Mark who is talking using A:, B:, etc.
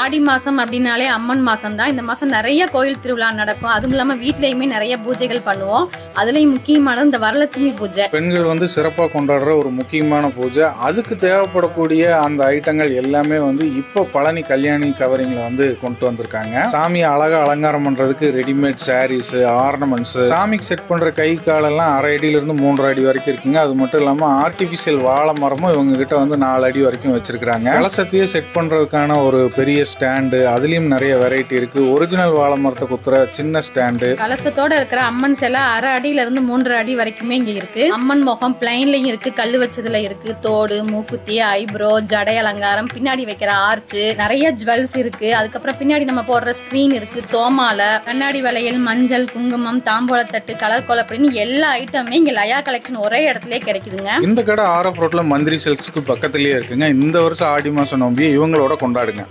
A: ஆடி மாதம் அப்படின்னாலே அம்மன் மாதம் தான் இந்த மாதம் நிறைய கோயில் திருவிழா நடக்கும். அதுவும் இல்லாமல் வீட்லேயுமே நிறைய பூஜைகள் பண்ணுவோம். அதுலேயும் முக்கியமானது இந்த வரலட்சுமி பூஜை.
B: பெண்கள் வந்து சிறப்பாக கொண்டாடுற ஒரு முக்கியமான பூஜை. அதுக்கு தேவைப்படக்கூடிய அந்த ஐட்டங்கள் எல்லாமே வந்து இப்போ பழனி கல்யாணி கவரிங்கில் வந்து கொண்டு வந்திருக்காங்க. சாமியை அழகாக அலங்காரம் பண்ணுறதுக்கு ரெடிமேட் சாரீஸ் ஆர்னமெண்ட்ஸ் சாமிக்கு செட் பண்ணுற கை காலெல்லாம் அரை அடியிலேருந்து மூன்றரை அடி வரைக்கும் இருக்குங்க. அது மட்டும் இல்லாமல் ஆர்டிஃபிஷியல் வாழை மரமும் இவங்க கிட்ட வந்து நாலு அடி வரைக்கும் வச்சிருக்காங்க கலசத்தையே செட் பண்ணுறதுக்கான ஒரு பெரிய ஸ்டாண்டு அதுலயும் நிறைய வெரைட்டி இருக்கு. ஒரிஜினல் வாழை மரத்தை குத்துற சின்ன ஸ்டாண்டு
A: கலசத்தோட இருக்கிற அம்மன் சிலை அரை அடியில இருந்து மூன்றரை அடி வரைக்குமே இங்க இருக்கு. அம்மன் முகம் பிளைன்லயும் இருக்கு கல்லு வச்சதுல இருக்கு. தோடு மூக்குத்தி ஐப்ரோ ஜடை அலங்காரம் பின்னாடி வைக்கிற ஆர்ச்சு நிறைய ஜுவல்ஸ் இருக்கு. அதுக்கப்புறம் பின்னாடி நம்ம போடுற ஸ்கிரீன் இருக்கு. தோமாலை கண்ணாடி வளையல் மஞ்சள் குங்குமம் தாம்பூலத்தட்டு கலர் கோலப்படின்னு எல்லா ஐட்டமுமே இங்க லயா கலெக்ஷன் ஒரே இடத்துலயே கிடைக்குதுங்க.
B: இந்த கடை ஆர்எஃப் ரோட்ல மந்திரி சில்க்ஸ்க்கு பக்கத்துலயே இருக்குங்க. இந்த வருஷம் ஆடி மாசம் நோம்பி இவங்களோட கொண்டாடுங்க.